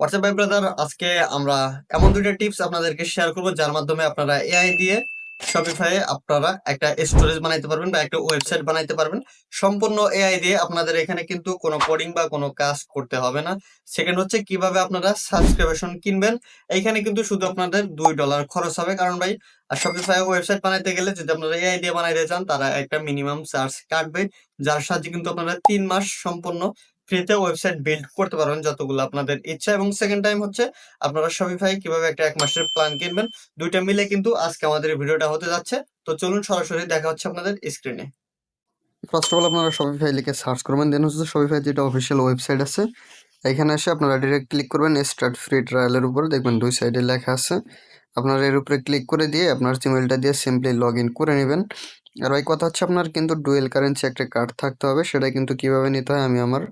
WhatsApp ভাই brother আজকে আমরা এমন দুইটা টিপস আপনাদেরকে শেয়ার করব, যার মাধ্যমে আপনারা এআই দিয়ে শপিফাই আপনারা একটা স্টোরেজ বানাইতে পারবেন বা একটা ওয়েবসাইট বানাইতে পারবেন। সম্পূর্ণ এআই দিয়ে আপনাদের এখানে কিন্তু কোনো কোডিং বা কোনো কাজ করতে হবে না। সেকেন্ড হচ্ছে কীভাবে আপনারা সাবস্ক্রিপশন কিনবেন। এইখানে কিন্তু শুধু আপনাদের দুই ডলার খরচ হবে। কারণ ভাই শপিফাই ওয়েবসাইট বানাইতে গেলে যদি আপনারা এআই দিয়ে বানাইতে চান, তারা একটা মিনিমাম চার্জ কাটবে, যার সাহায্যে কিন্তু আপনারা তিন মাস সম্পূর্ণ ফ্রিতে ওয়েবসাইট বিল্ড করতে পারবেন যতগুলো আপনাদের ইচ্ছা। এবং সেকেন্ড টাইম হচ্ছে আপনারা শপিফাই কীভাবে একটা এক মাসের প্ল্যান কিনবেন, দুইটা মিলে কিন্তু আজকে আমাদের ভিডিওটা হতে যাচ্ছে। তো চলুন সরাসরি দেখা হচ্ছে আপনাদের স্ক্রিনে ফার্স্ট অফ অল আপনারা শপিফাই লিখে সার্চ করবেন দেন হচ্ছে শপিফাই যেটা অফিসিয়াল ওয়েবসাইট আছে, এখানে এসে আপনারা ডিরেক্ট ক্লিক করবেন স্টার্ট ফ্রি ট্রায়ালের উপর। দেখবেন দুই সাইডে লেখা আছে। আপনারা এর উপরে ক্লিক করে দিয়ে আপনার জিমেলটা দিয়ে সিম্পলি লগ করে নেবেন। আর ওই কথা হচ্ছে আপনার কিন্তু ডুয়েল কারেন্সি একটা কার্ড থাকতে হবে, সেটা কিন্তু কীভাবে নিতে হয় আমি আমার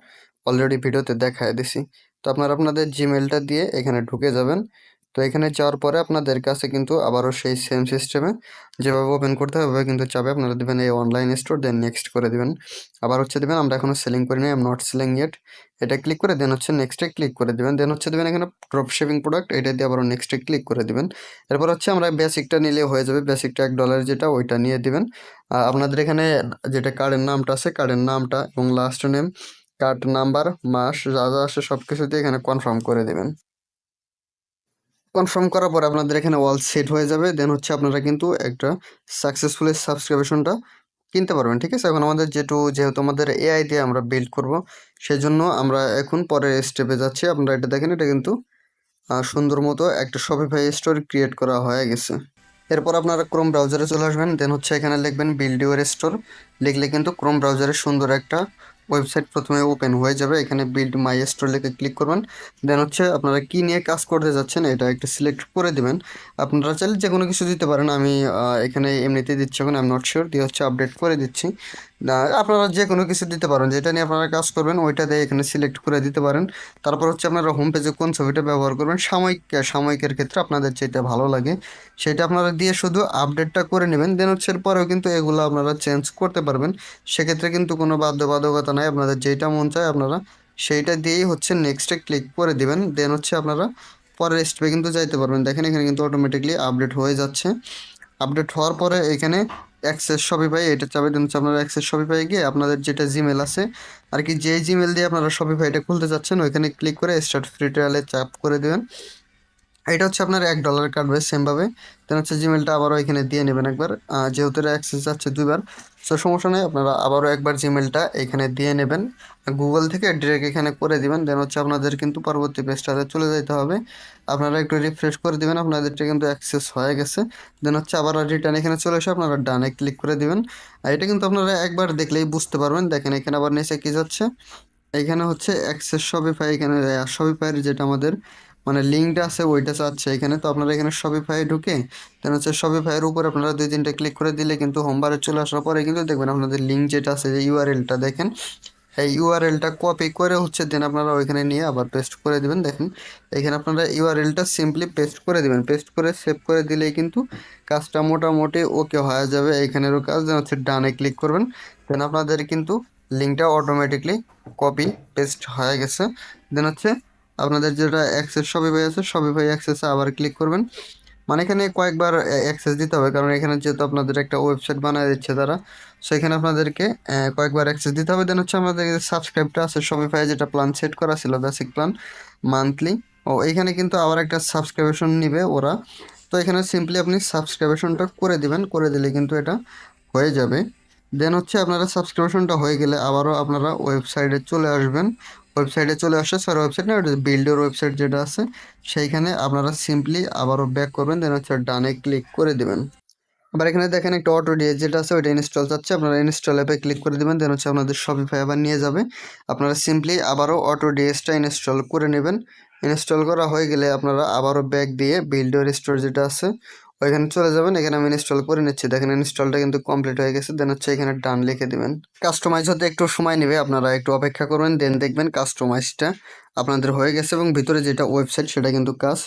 অলরেডি ভিডিওতে দেখায় দিছি। তো আপনারা আপনাদের জিমেলটা দিয়ে এখানে ঢুকে যাবেন। তো এখানে যাওয়ার পরে আপনাদের কাছে কিন্তু আবারও সেই সেম সিস্টেমে যেভাবে ওপেন করতে হবে কিন্তু চাবে আপনারা দেবেন এই অনলাইন স্টোর দেন নেক্সট করে দেবেন। আবার হচ্ছে দেবেন, আমরা এখনও সেলিং করি নাই এম নট সেলিং ইয়েট এটা ক্লিক করে দেন হচ্ছে নেক্সটে ক্লিক করে দিবেন। দেন হচ্ছে দেবেন এখানে ড্রপ শেপিং প্রোডাক্ট এটা দিয়ে আবার নেক্সটে ক্লিক করে দিবেন। এরপর হচ্ছে আমরা বেসিকটা নিলে হয়ে যাবে বেসিকটা এক ডলার যেটা, ওইটা নিয়ে দেবেন। আপনাদের এখানে যেটা কার্ডের নামটা আছে কার্ডের নামটা এবং লাস্ট নেম কার্ড নাম্বার, মাস, যা যা আসে সব কিছু দিয়ে এখানে কনফার্ম করে দেবেন। কনফার্ম করার পরে আপনাদের এখানে ওয়াল সেট হয়ে যাবে। দেন হচ্ছে আপনারা কিন্তু একটা সাকসেসফুলি সাবস্ক্রিপশনটা কিনতে পারবেন, ঠিক আছে? এখন আমাদের যেটু যেহেতু আমাদের এআই দিয়ে আমরা বিল্ড করব, সেজন্য আমরা এখন পরের স্টেপে যাচ্ছি। আপনারা এটা দেখেন, এটা কিন্তু সুন্দর মতো একটা শপিফাই স্টোর ক্রিয়েট করা হয়ে গেছে। এরপর আপনারা ক্রোম ব্রাউজারে চলে আসবেন। দেন হচ্ছে এখানে লিখবেন বিল্ড ইউর স্টোর লিখলে কিন্তু ক্রোম ব্রাউজারে সুন্দর একটা ওয়েবসাইট প্রথমে ওপেন হয়ে যাবে, এখানে বিল্ড মাই স্টোর লেখে ক্লিক করবেন। দেন হচ্ছে আপনারা কী নিয়ে কাজ করতে যাচ্ছেন এটা একটা সিলেক্ট করে দেবেন। আপনারা চাইলে যে কোনো কিছু দিতে পারেন, আমি এখানে এমনিতেই দিচ্ছি এখন আই এম নট শিওর দিয়ে হচ্ছে আপডেট করে দিচ্ছি। আহ, আপনারা যে কোনো কিছু দিতে পারেন যেটা নিয়ে আপনারা কাজ করবেন ওইটা দিয়ে এখানে সিলেক্ট করে দিতে পারেন। তারপর হচ্ছে আপনারা হোম পেজে কোন ছবিটা ব্যবহার করবেন সাময়িক সাময়িকের ক্ষেত্রে আপনাদের যেটা ভালো লাগে সেটা আপনারা দিয়ে শুধু আপডেটটা করে নেবেন দেন হচ্ছে এরপরেও কিন্তু এগুলো আপনারা চেঞ্জ করতে পারবেন। সেক্ষেত্রে কিন্তু কোনো বাধ্যবাধকতা নাই আপনাদের যেটা মন চায় আপনারা সেইটা দিয়েই হচ্ছে নেক্সটে ক্লিক করে দিবেন দেন হচ্ছে আপনারা পরের স্টেপে কিন্তু যাইতে পারবেন। দেখেন এখানে কিন্তু অটোমেটিকলি আপডেট হয়ে যাচ্ছে। আপডেট হওয়ার পরে এখানে অ্যাক্সেস শপিফাই এটা চাবে দেন হচ্ছে আপনারা অ্যাক্সেস শপিফাই গিয়ে আপনাদের যেটা জিমেল আছে, আর কি যে জিমেল দিয়ে আপনারা শপিফাইটা খুলতে যাচ্ছেন ওইখানে ক্লিক করে স্টার্ট ফ্রি ট্রায়ালে চাপ করে দেবেন। এটা হচ্ছে আপনার এক ডলার কাটবে সেমভাবে দেন হচ্ছে জিমেলটা আবারও এখানে দিয়ে নেবেন একবার। যেহেতু এটা অ্যাক্সেস যাচ্ছে দুইবার সো সমস্যা নেই, আপনারা আবারও একবার জিমেলটা এখানে দিয়ে নেবেন। গুগল থেকে ডিরেক্ট এখানে করে দিবেন দেন হচ্ছে আপনাদের কিন্তু পরবর্তী পেজটাতে চলে যেতে হবে। আপনারা একটু রিফ্রেশ করে দিবেন, আপনাদেরটা কিন্তু অ্যাক্সেস হয়ে গেছে। দেন হচ্ছে আবার রিটার্ন এখানে চলে এসে আপনারা ডানে ক্লিক করে দিবেন। এটা কিন্তু আপনারা একবার দেখলেই বুঝতে পারবেন। দেখেন এখানে আবার নিচে কি যাচ্ছে। এখানে হচ্ছে অ্যাক্সেস শপিফাই এখানে শপিফাইয়ের যেটা আমাদের মানে লিঙ্কটা আছে, ওইটা চাচ্ছে এখানে। তো আপনারা এখানে শপিফাই ঢুকে দেন হচ্ছে শপিফাইয়ের উপর আপনারা দুই তিনটা ক্লিক করে দিলে কিন্তু হোমবারে চলে আসার পরে কিন্তু দেখবেন আপনাদের লিঙ্ক যেটা আছে, যে ইউআরএলটা দেখেন, এই ইউআরএলটা কপি করে হচ্ছে দেন আপনারা ওইখানে নিয়ে আবার পেস্ট করে দিবেন। দেখেন, এখানে আপনারা ইউআরএলটা সিম্পলি পেস্ট করে দিবেন। পেস্ট করে সেভ করে দিলেই কিন্তু কাজটা মোটামুটি ওকে হয়ে যাবে। এখানেরও কাজ দেন হচ্ছে ডানে ক্লিক করবেন। দেন আপনাদের কিন্তু লিঙ্কটা অটোমেটিকলি কপি পেস্ট হয়ে গেছে। দেন হচ্ছে আপনাদের যেটা অ্যাক্সেস শপিফাই আছে শপিফাই অ্যাক্সেসে আবার ক্লিক করবেন। মানে এখানে কয়েকবার অ্যাক্সেস দিতে হবে, কারণ এখানে যেহেতু আপনাদের একটা ওয়েবসাইট বানিয়ে দিচ্ছে তারা সেখানে আপনাদেরকে কয়েকবার অ্যাক্সেস দিতে হবে। দেন হচ্ছে আমাদের সাবস্ক্রাইবটা আছে শপিফাই যেটা প্ল্যান সেট করা ছিল বেসিক প্ল্যান মান্থলি ও এখানে কিন্তু আবার একটা সাবস্ক্রিপশন নিবে ওরা। তো এখানে সিম্পলি আপনি সাবস্ক্রিপশনটা করে দিবেন, করে দিলে কিন্তু এটা হয়ে যাবে। দেন হচ্ছে আপনারা সাবস্ক্রিপশনটা হয়ে গেলে আবারও আপনারা ওয়েবসাইটে চলে আসবেন। ওয়েবসাইটে চলে আসে সরি ওয়েবসাইট না বিল্ডের ওয়েবসাইট যেটা আছে, সেইখানে আপনারা সিম্পলি আবারও ব্যাক করবেন দেন হচ্ছে ডানে ক্লিক করে দেবেন। আবার এখানে দেখেন একটা অটো ডিএস যেটা আছে, ওইটা ইনস্টল চাচ্ছে আপনারা ইনস্টল অ্যাপে ক্লিক করে দেবেন দেন হচ্ছে আপনাদের শপিফাই আবার নিয়ে যাবে। আপনারা সিম্পলি আবারও অটো ডিএসটা ইনস্টল করে নেবেন। ইনস্টল করা হয়ে গেলে আপনারা আবারও ব্যাক দিয়ে বিল্ডের স্টোর যেটা আছে ওইখানে চলে যাবেন, এখানে আমি ইনস্টল করে নিচ্ছি। দেখেন ইনস্টলটা কিন্তু কমপ্লিট হয়ে গেছে। দেন হচ্ছে এখানে ডান লিখে দিবেন। কাস্টমাইজ হতে একটু সময় নেবে, আপনারা একটু অপেক্ষা করবেন দেন দেখবেন কাস্টমাইজটা আপনাদের হয়ে গেছে এবং ভিতরে যেটা ওয়েবসাইট সেটা কিন্তু কাজ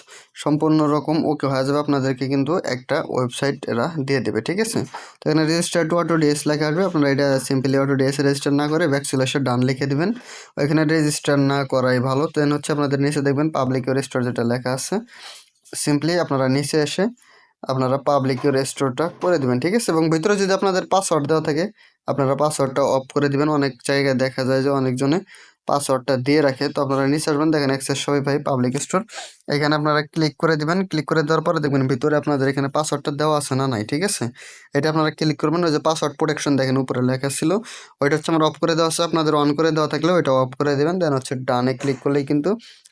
সম্পূর্ণ রকম ওকে হয়ে যাবে। আপনাদেরকে কিন্তু একটা ওয়েবসাইট এরা দিয়ে দেবে, ঠিক আছে? তো এখানে রেজিস্টার টু অটো ডিএস লেখা আসবে। আপনারা এটা সিম্পলি অটো ডিএস রেজিস্টার না করে ব্যাকসুলাসে ডান লিখে দেবেন। ওইখানে রেজিস্টার না করাই ভালো। দেন হচ্ছে আপনাদের নিচে দেখবেন পাবলিক রেজিস্টার যেটা লেখা আছে। সিম্পলি আপনারা নিচে এসে আপনারা পাবলিক স্টোরটা করে দেবেন, ঠিক আছে? এবং ভিতরে যদি আপনাদের পাসওয়ার্ড দেওয়া থাকে, আপনারা পাসওয়ার্ডটা অফ করে দিবেন। অনেক জায়গায় দেখা যায় যে অনেকজনে পাসওয়ার্ডটা দিয়ে রাখে। তো আপনারা নিচে আসবেন, দেখেন অ্যাক্সেস সবাই পাবলিক স্টোর এখানে আপনারা ক্লিক করে দেবেন। ক্লিক করে দেওয়ার পরে দেখবেন ভিতরে আপনাদের এখানে পাসওয়ার্ডটা দেওয়া আছে না নাই, ঠিক আছে? এটা আপনারা ক্লিক করবেন, ওই যে পাসওয়ার্ড প্রোটেকশন দেখেন উপরে লেখা ছিল। ওইটা হচ্ছে আমার অফ করে দেওয়া আছে। আপনাদের অন করে দেওয়া থাকলে ওইটা অফ করে দেবেন। দেন হচ্ছে ডানে ক্লিক করলেই কিন্তু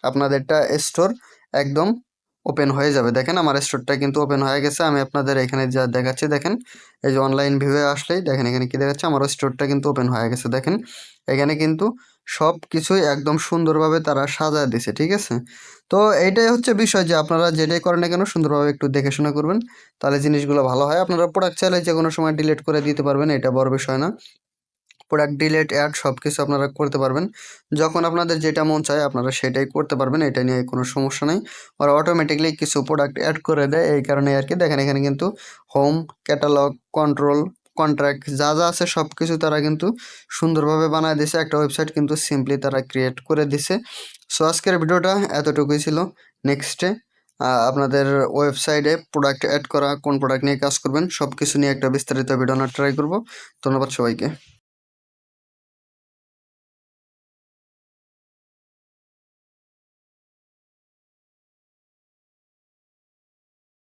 আপনাদেরটা স্টোর একদম ওপেন হয়ে যাবে। দেখেন আমার স্টোরটা কিন্তু ওপেন হয়ে গেছে। আমি আপনাদের এখানে যা দেখাচ্ছি, দেখেন, এই যে অনলাইন ভিউয়ে আসলেই, দেখেন এখানে কি দেখাচ্ছে, আমার স্টোরটা কিন্তু ওপেন হয়ে গেছে। দেখেন, এখানে কিন্তু সব কিছুই একদম সুন্দরভাবে তারা সাজায় দিছে, ঠিক আছে? তো এইটাই হচ্ছে বিষয় যে আপনারা যেটাই করেন না কেন, সুন্দরভাবে একটু দেখে শোনা করবেন। তাহলে জিনিসগুলো ভালো হয়। আপনারা প্রোডাক্ট চাইলে যে কোনো সময় ডিলিট করে দিতে পারবেন, এটা বড় বিষয় না। প্রোডাক্ট ডিলেট অ্যাড সব কিছু আপনারা করতে পারবেন। যখন আপনাদের যেটা মন চায় আপনারা সেটাই করতে পারবেন, এটা নিয়ে কোনো সমস্যা নেই। ওরা অটোমেটিকলি কিছু প্রোডাক্ট অ্যাড করে দেয়, এই কারণে আর কি দেখেন, এখানে কিন্তু হোম ক্যাটালগ কন্ট্রোল কন্ট্রাক্ট যা যা আছে সব কিছু তারা কিন্তু সুন্দরভাবে বানায় দিছে একটা ওয়েবসাইট কিন্তু সিম্পলি তারা ক্রিয়েট করে দিছে সো আজকের ভিডিওটা এতটুকুই ছিল। নেক্সটে আপনাদের ওয়েবসাইটে প্রোডাক্ট অ্যাড করা, কোন প্রোডাক্ট নিয়ে কাজ করবেন সব কিছু নিয়ে একটা বিস্তারিত ভিডিও ট্রাই করব। ধন্যবাদ সবাইকে।